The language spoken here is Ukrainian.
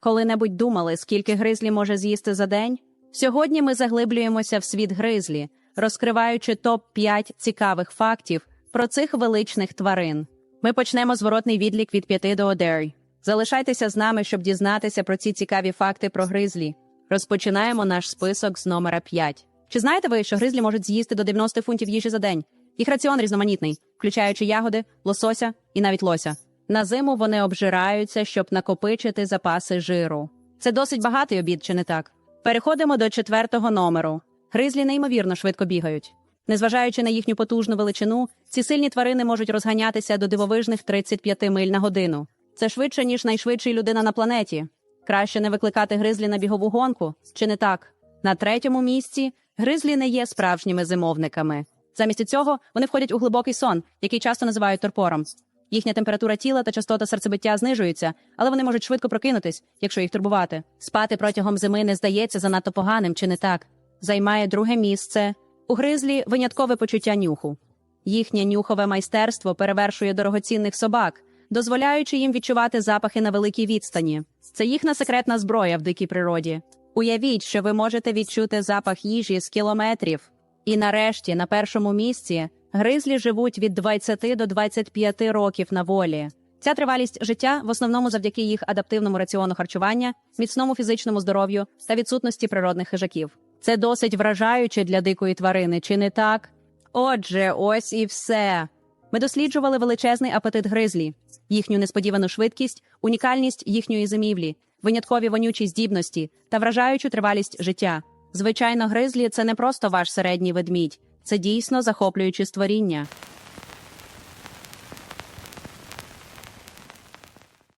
Коли-небудь думали, скільки гризлі може з'їсти за день? Сьогодні ми заглиблюємося в світ гризлі, розкриваючи топ-5 цікавих фактів про цих величних тварин. Ми почнемо зворотний відлік від 5 до 1. Залишайтеся з нами, щоб дізнатися про ці цікаві факти про гризлі. Розпочинаємо наш список з номера 5. Чи знаєте ви, що гризлі можуть з'їсти до 90 фунтів їжі за день? Їх раціон різноманітний, включаючи ягоди, лосося і навіть лося. На зиму вони обжираються, щоб накопичити запаси жиру. Це досить багатий обід, чи не так? Переходимо до четвертого номеру. Гризлі неймовірно швидко бігають. Незважаючи на їхню потужну величину, ці сильні тварини можуть розганятися до дивовижних 35 миль на годину. Це швидше, ніж найшвидший людина на планеті. Краще не викликати гризлі на бігову гонку, чи не так? На третьому місці гризлі не є справжніми зимовниками. Замість цього вони входять у глибокий сон, який часто називають торпором. Їхня температура тіла та частота серцебиття знижуються, але вони можуть швидко прокинутись, якщо їх турбувати. Спати протягом зими не здається занадто поганим, чи не так? Займає друге місце. У гризлі виняткове почуття нюху. Їхнє нюхове майстерство перевершує дорогоцінних собак, дозволяючи їм відчувати запахи на великій відстані. Це їхня секретна зброя в дикій природі. Уявіть, що ви можете відчути запах їжі з кілометрів. І нарешті, на першому місці, гризлі живуть від 20 до 25 років на волі. Ця тривалість життя в основному завдяки їх адаптивному раціону харчування, міцному фізичному здоров'ю та відсутності природних хижаків. Це досить вражаюче для дикої тварини, чи не так? Отже, ось і все. Ми досліджували величезний апетит гризлі, їхню несподівану швидкість, унікальність їхньої зимівлі, виняткові вонючі здібності та вражаючу тривалість життя. Звичайно, гризлі це не просто ваш середній ведмідь, це дійсно захоплюючі створіння.